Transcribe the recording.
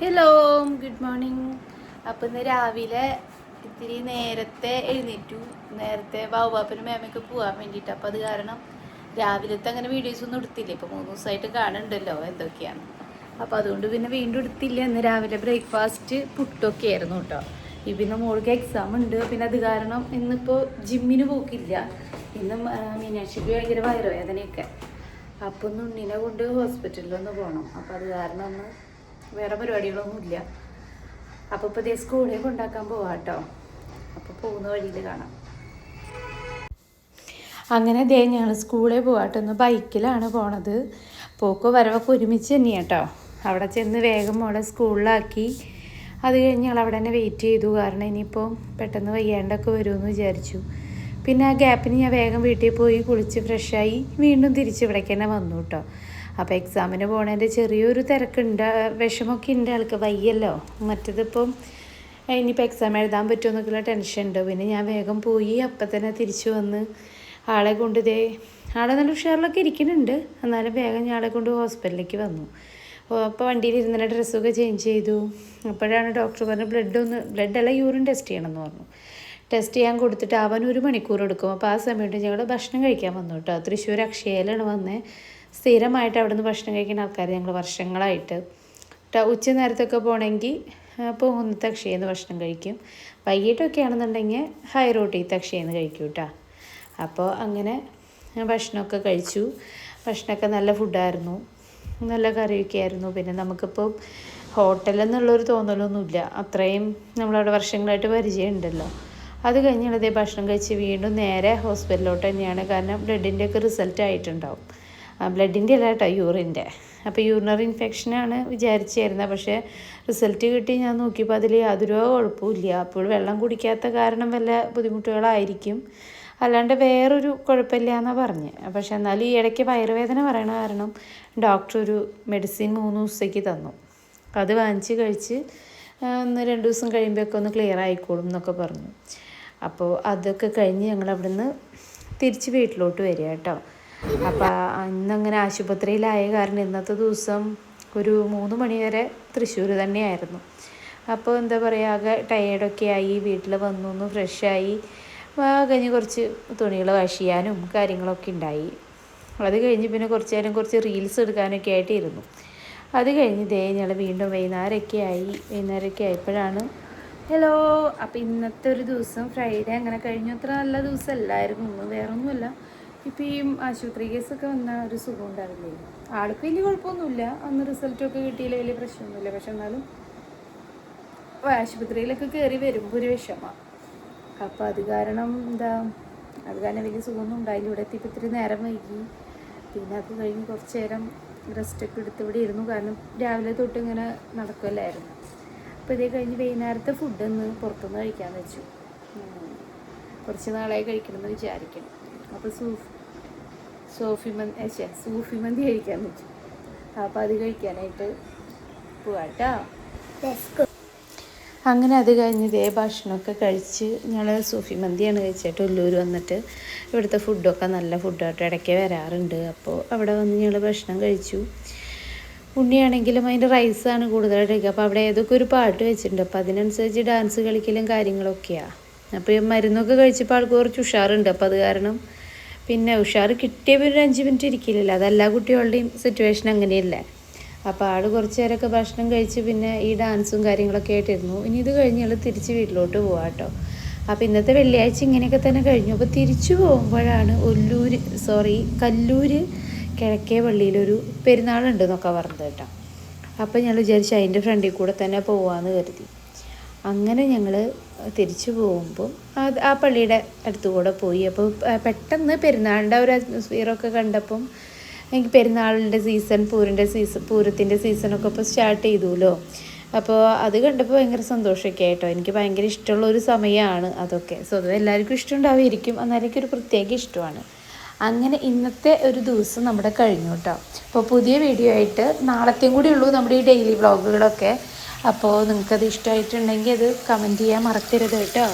Hello good morning അപ്പം ഇന്ന് രാവിലെ ഇത്തിരി നേരത്തെ എഴുന്നേറ്റു. നേരത്തെ ബാബുബാപ്പനും മേമയ്ക്ക് പോകാൻ വേണ്ടിയിട്ട്. അപ്പം അത് കാരണം രാവിലത്തെ അങ്ങനെ വീഡിയോസ് ഒന്നും എടുത്തില്ല. ഇപ്പം മൂന്ന് ദിവസമായിട്ട് കാണുന്നുണ്ടല്ലോ എന്തൊക്കെയാണ്. അപ്പം അതുകൊണ്ട് പിന്നെ വീണ്ടും എടുത്തില്ല. ഇന്ന് രാവിലെ ബ്രേക്ക്ഫാസ്റ്റ് പുട്ടൊക്കെ ആയിരുന്നു കേട്ടോ. പിന്നെ മോൾക്ക് എക്സാം ഉണ്ട്. പിന്നെ അത് കാരണം ഇന്നിപ്പോൾ ജിമ്മിന് പോക്കില്ല. ഇന്ന് മീനാക്ഷിക്ക് ഭയങ്കര വയറുവേദനയൊക്കെ. അപ്പം ഒന്ന് ഉണ്ണിനെ കൊണ്ട് ഹോസ്പിറ്റലിലൊന്ന് പോകണം അപ്പം അത് കാരണം ഒന്ന് വേറെ പരിപാടികളൊന്നുമില്ല. അപ്പോൾ ഇപ്പോൾ ഇതേ സ്കൂളിൽ കൊണ്ടാക്കാൻ പോവാം കേട്ടോ അപ്പോൾ പോകുന്ന വഴിയിൽ കാണാം. അങ്ങനെ ദേ ഞങ്ങൾ സ്കൂളിൽ പോവാട്ടോ ഒന്ന് ബൈക്കിലാണ് പോണത്. പോക്കോ വരവൊക്കെ ഒരുമിച്ച് തന്നെയാണ് കേട്ടോ അവിടെ ചെന്ന് വേഗം മോളെ സ്കൂളിലാക്കി അത് കഴിഞ്ഞ് ഞങ്ങൾ അവിടെ തന്നെ വെയിറ്റ് ചെയ്തു. കാരണം ഇനിയിപ്പോൾ പെട്ടെന്ന് വയ്യാണ്ടൊക്കെ വരുമെന്ന് വിചാരിച്ചു. പിന്നെ ആ ഗ്യാപ്പിന് ഞാൻ വേഗം വീട്ടിൽ പോയി കുളിച്ച് ഫ്രഷായി വീണ്ടും തിരിച്ച് ഇവിടേക്ക് തന്നെ വന്നു കേട്ടോ അപ്പോൾ എക്സാമിന് പോണതിന്റെ ചെറിയൊരു തിരക്കുണ്ട്. വിഷമമൊക്കെ ഉണ്ട് ആൾക്ക്. വയ്യല്ലോ. മറ്റതിപ്പം ഇനിയിപ്പോൾ എക്സാം എഴുതാൻ പറ്റുമോ എന്നൊക്കെയുള്ള ടെൻഷൻ ഉണ്ട്. പിന്നെ ഞാൻ വേഗം പോയി അപ്പം തന്നെ തിരിച്ചു വന്ന് ആളെ കൊണ്ട് ആളെ നല്ല ഉഷാറിലൊക്കെ ഇരിക്കുന്നുണ്ട്. എന്നാലും വേഗം ഞാൻ ആളെ കൊണ്ട് ഹോസ്പിറ്റലിലേക്ക് വന്നു. അപ്പോൾ വണ്ടിയിൽ ഇരുന്ന ഡ്രസ്സൊക്കെ ചേഞ്ച് ചെയ്തു. അപ്പോഴാണ് ഡോക്ടർ പറഞ്ഞത് ബ്ലഡ് ഒന്ന് ബ്ലഡ് അല്ല യൂറിൻ ടെസ്റ്റ് ചെയ്യണമെന്ന് പറഞ്ഞു. ടെസ്റ്റ് ചെയ്യാൻ കൊടുത്തിട്ട് അവൻ ഒരു മണിക്കൂർ എടുക്കും. അപ്പോൾ ആ സമയത്ത് ഞങ്ങൾ ഭക്ഷണം കഴിക്കാൻ വന്നു കേട്ടോ. തൃശ്ശൂർ അക്ഷയയിലാണ് വന്നത് സ്ഥിരമായിട്ട് അവിടെ നിന്ന് ഭക്ഷണം കഴിക്കുന്ന ആൾക്കാർ ഞങ്ങൾ വർഷങ്ങളായിട്ട്. ട്ടോ, ഉച്ച നേരത്തൊക്കെ പോകണമെങ്കിൽ പോകുന്നത്തെ അക്ഷയിൽ നിന്ന് ഭക്ഷണം കഴിക്കും. വൈകിട്ടൊക്കെ ആണെന്നുണ്ടെങ്കിൽ ഹൈ റോട്ടി അക്ഷയിൽ നിന്ന് കഴിക്കും കേട്ടോ അപ്പോൾ അങ്ങനെ ഭക്ഷണമൊക്കെ കഴിച്ചു. ഭക്ഷണമൊക്കെ നല്ല ഫുഡായിരുന്നു. നല്ല കറിയൊക്കെ ആയിരുന്നു. പിന്നെ നമുക്കിപ്പോൾ ഹോട്ടലെന്നുള്ളൊരു തോന്നലൊന്നുമില്ല അത്രയും നമ്മളവിടെ വർഷങ്ങളായിട്ട് പരിചയമുണ്ടല്ലോ. അത് കഴിഞ്ഞാൽ ഇതേ ഭക്ഷണം കഴിച്ച് വീണ്ടും നേരെ ഹോസ്പിറ്റലിലോട്ട് തന്നെയാണ്. കാരണം ബ്ലഡിന്റെയൊക്കെ റിസൾട്ട് ആയിട്ടുണ്ടാവും ബ്ലഡിന്റെ അല്ല കേട്ടോ യൂറിന്റെ അപ്പോൾ യൂറിനറി ഇൻഫെക്ഷനാണ് വിചാരിച്ചായിരുന്നത് പക്ഷേ റിസൾട്ട് കിട്ടി ഞാൻ നോക്കിയപ്പോൾ അതിൽ യാതൊരു കുഴപ്പമില്ല അപ്പോൾ വെള്ളം കുടിക്കാത്ത കാരണം വല്ല ബുദ്ധിമുട്ടുകളായിരിക്കും. അല്ലാണ്ട് വേറൊരു കുഴപ്പമില്ല എന്നാണ് പറഞ്ഞത് പക്ഷേ എന്നാലും ഈ ഇടയ്ക്ക് വയറുവേദന പറയണ കാരണം ഡോക്ടർ ഒരു മെഡിസിൻ മൂന്ന് ദിവസത്തേക്ക് തന്നു. അത് വാങ്ങിച്ച് കഴിച്ച് ഒന്ന് രണ്ട് ദിവസം കഴിയുമ്പോഴൊക്കെ ഒന്ന് ക്ലിയർ ആയിക്കോളും എന്നൊക്കെ പറഞ്ഞു. അപ്പോൾ അതൊക്കെ കഴിഞ്ഞ് ഞങ്ങൾ അവിടുന്ന് തിരിച്ച് വീട്ടിലോട്ട് വരിക കേട്ടോ. അപ്പോൾ ഇന്നങ്ങനെ ആശുപത്രിയിലായ കാരണം ഇന്നത്തെ ദിവസം ഒരു മൂന്ന് മണി വരെ തൃശ്ശൂർ തന്നെയായിരുന്നു. അപ്പോൾ എന്താ പറയുക ആകെ ടയേർഡൊക്കെ ആയി വീട്ടിൽ വന്നു ഒന്ന് ഫ്രഷായി കഴിഞ്ഞ് കുറച്ച് തുണികൾ വാഷ് ചെയ്യാനും കാര്യങ്ങളൊക്കെ ഉണ്ടായി അത് കഴിഞ്ഞ് പിന്നെ കുറച്ച് നേരം കുറച്ച് റീൽസ് എടുക്കാനൊക്കെ ആയിട്ട് ഇരുന്നു അത് കഴിഞ്ഞ് ദേ ഞങ്ങൾ വീണ്ടും വൈകുന്നേരമൊക്കെ ആയി. വൈകുന്നേരമൊക്കെ ആയപ്പോഴാണ് ഹലോ അപ്പോൾ ഇന്നത്തെ ഒരു ദിവസം ഫ്രൈഡേ അങ്ങനെ കഴിഞ്ഞു. അത്ര നല്ല ദിവസമല്ലായിരുന്നു ഒന്നും വേറെ ഒന്നുമല്ല ഇപ്പം ഈ ആശുപത്രി കേസൊക്കെ വന്ന ഒരു സുഖം ഉണ്ടാവില്ലേ? ആൾക്ക് വലിയ കുഴപ്പമൊന്നുമില്ല. അന്ന് റിസൾട്ടൊക്കെ കിട്ടിയില്ല വലിയ പ്രശ്നമൊന്നുമില്ല. പക്ഷെ എന്നാലും ആശുപത്രിയിലൊക്കെ കയറി വരുമ്പോൾ ഒരു വിഷമമാണ് അപ്പോൾ അത് കാരണം എന്താ അത് കാരണം വലിയ സുഖമൊന്നും ഉണ്ടായില്ല. ഇവിടെ എത്തിയപ്പോൾ ഇത്തിരി നേരം വൈകി. പിന്നെ അത് കഴിഞ്ഞ് കുറച്ച് നേരം റെസ്റ്റൊക്കെ എടുത്ത് ഇവിടെ ഇരുന്നു. കാരണം രാവിലെ തൊട്ട് ഇങ്ങനെ നടക്കുമല്ലായിരുന്നു അപ്പോൾ ഇതേ കഴിഞ്ഞ് വൈകുന്നേരത്തെ ഫുഡൊന്ന് പുറത്തുനിന്ന് കഴിക്കാമെന്ന് വെച്ചു. കുറച്ച് നാളായി കഴിക്കണമെന്ന് വിചാരിക്കണം അപ്പോൾ സൂഫ് സോഫി മന്തി ഏ, സൂഫി മന്തി കഴിക്കാൻ പറ്റും. അപ്പോൾ അത് കഴിക്കാനായിട്ട് പോവാട്ടോ അങ്ങനെ അത് കഴിഞ്ഞ് ഇതേ ഭക്ഷണമൊക്കെ കഴിച്ച് ഞങ്ങൾ സൂഫി മന്തിയാണ് കഴിച്ചിട്ട് ഉള്ളൂർ വന്നിട്ട് ഇവിടുത്തെ ഫുഡൊക്കെ നല്ല ഫുഡായിട്ട് ഇടയ്ക്ക് വരാറുണ്ട്. അപ്പോൾ അവിടെ വന്ന് ഞങ്ങൾ ഭക്ഷണം കഴിച്ചു. ഉണ്ണിയാണെങ്കിലും അതിന്റെ റൈസാണ് കൂടുതലായിട്ട് കഴിക്കുക. അപ്പോൾ അവിടെ ഏതൊക്കെ ഒരു പാട്ട് വെച്ചിട്ടുണ്ട്. അപ്പോൾ അതിനനുസരിച്ച് ഡാൻസ് കളിക്കലും കാര്യങ്ങളൊക്കെയാണ് അപ്പോൾ ഈ മരുന്നൊക്കെ കഴിച്ചപ്പോൾ ആൾക്ക് കുറച്ച് ഉഷാറുണ്ട്. അപ്പോൾ അത് കാരണം പിന്നെ ഉഷാർ കിട്ടിയ ഒരു അഞ്ച് മിനിറ്റ് ഇരിക്കില്ലല്ലോ. അത് എല്ലാ കുട്ടികളുടെയും സിറ്റുവേഷൻ അങ്ങനെയല്ലേ. അപ്പോൾ ആൾ കുറച്ച് നേരമൊക്കെ ഭക്ഷണം കഴിച്ച് പിന്നെ ഈ ഡാൻസും കാര്യങ്ങളൊക്കെ ആയിട്ടിരുന്നു ഇനി ഇത് കഴിഞ്ഞ് ഞങ്ങൾ തിരിച്ച് വീട്ടിലോട്ട് പോവാം കേട്ടോ അപ്പോൾ ഇന്നത്തെ വെള്ളിയാഴ്ച ഇങ്ങനെയൊക്കെ തന്നെ കഴിഞ്ഞു. അപ്പോൾ തിരിച്ചു പോകുമ്പോഴാണ് ഒല്ലൂർ സോറി കല്ലൂർ കിഴക്കേ പള്ളിയിലൊരു പെരുന്നാളുണ്ട് എന്നൊക്കെ പറഞ്ഞത് കേട്ടോ. അപ്പോൾ ഞാൻ വിചാരിച്ചു അതിന്റെ ഫ്രണ്ടിൽ കൂടെ തന്നെ പോവാമെന്ന് കരുതി. അങ്ങനെ ഞങ്ങൾ തിരിച്ചു പോകുമ്പോൾ ആ പള്ളിയുടെ അടുത്ത് കൂടെ പോയി അപ്പോൾ പെട്ടെന്ന് പെരുന്നാളിന്റെ ഒരു അറ്റ്മോസ്ഫിയറൊക്കെ കണ്ടപ്പം എനിക്ക് പെരുന്നാളിന്റെ സീസൺ പൂരിന്റെ സീസൺ പൂരത്തിന്റെ സീസണൊക്കെ ഇപ്പോൾ സ്റ്റാർട്ട് ചെയ്തുല്ലോ. അപ്പോൾ അത് കണ്ടപ്പോൾ ഭയങ്കര സന്തോഷമൊക്കെ ആയിട്ടോ. എനിക്ക് ഭയങ്കര ഇഷ്ടമുള്ള ഒരു സമയമാണ് അതൊക്കെ. സോ അത് എല്ലാവർക്കും ഇഷ്ടമുണ്ടാവുമായിരിക്കും. എന്നാൽ എനിക്കൊരു പ്രത്യേക ഇഷ്ടമാണ്. അങ്ങനെ ഇന്നത്തെ ഒരു ദിവസം നമ്മുടെ കഴിഞ്ഞു കേട്ടോ. അപ്പോൾ പുതിയ വീഡിയോ ആയിട്ട് നാളത്തെയും കൂടി ഉള്ളൂ നമ്മുടെ ഈ ഡെയിലി വ്ളോഗുകളൊക്കെ അപ്പോൾ നിങ്ങൾക്കത് ഇഷ്ടമായിട്ടുണ്ടെങ്കിൽ അത് കമന്റ് ചെയ്യാൻ മറക്കരുത് കേട്ടോ.